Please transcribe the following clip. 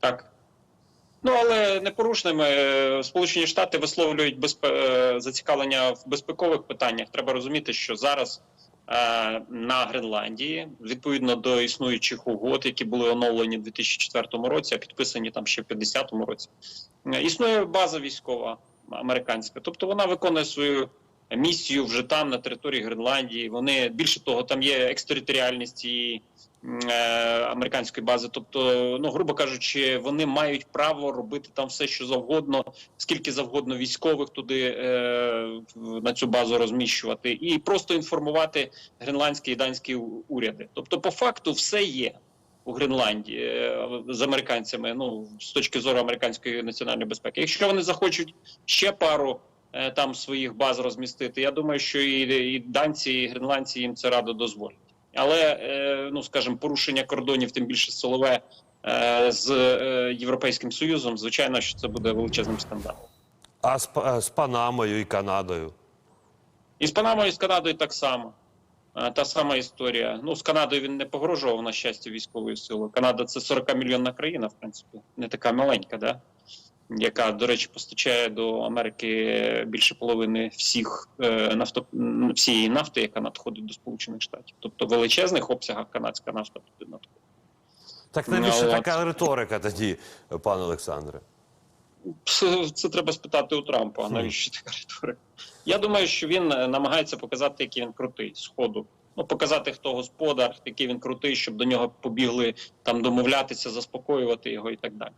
Так. Ну, але непорушними Е, Сполучені Штати висловлюють безпе... е, зацікавлення в безпекових питаннях. Треба розуміти, що зараз е, на Гренландії, відповідно до існуючих угод, які були оновлені в 2004 році, а підписані там ще в 50-му році, е, існує база військова американська. Тобто вона виконує свою місію вже там, на території Гренландії. Вони більше того, там є екстериторіальність цієї е, американської бази. Тобто, ну грубо кажучи, вони мають право робити там все, що завгодно, скільки завгодно військових туди е, на цю базу розміщувати, і просто інформувати гренландські і данські уряди. Тобто, по факту, все є. У Гренландії е, з американцями, ну з точки зору американської національної безпеки. Якщо вони захочуть ще пару там своїх баз розмістити, я думаю, що і, і данці, і гренландці їм це радо дозволять. Але е, ну скажімо, порушення кордонів, тим більше силове е, з е, Європейським Союзом, звичайно, що це буде величезним скандалом. А з, е, з Панамою і Канадою? І з Панамою, і з Канадою так само. Е, Та сама історія. Ну, з Канадою він не погрожував на щастя військовою силою. Канада це 40 мільйонна країна, в принципі, не така маленька, да? Яка, до речі, постачає до Америки більше половини всіх е, нафто всієї нафти, яка надходить до Сполучених Штатів. Тобто в величезних обсягах канадська нафта туди надходить. Так навіщо Ну, така риторика тоді, пане Олександре? Це, це треба спитати у Трампа. Навіщо така риторика? Я думаю, що він е, намагається показати, який він крутий з ходу. Ну, показати, хто господар, який він крутий, щоб до нього побігли там домовлятися, заспокоювати його і так далі.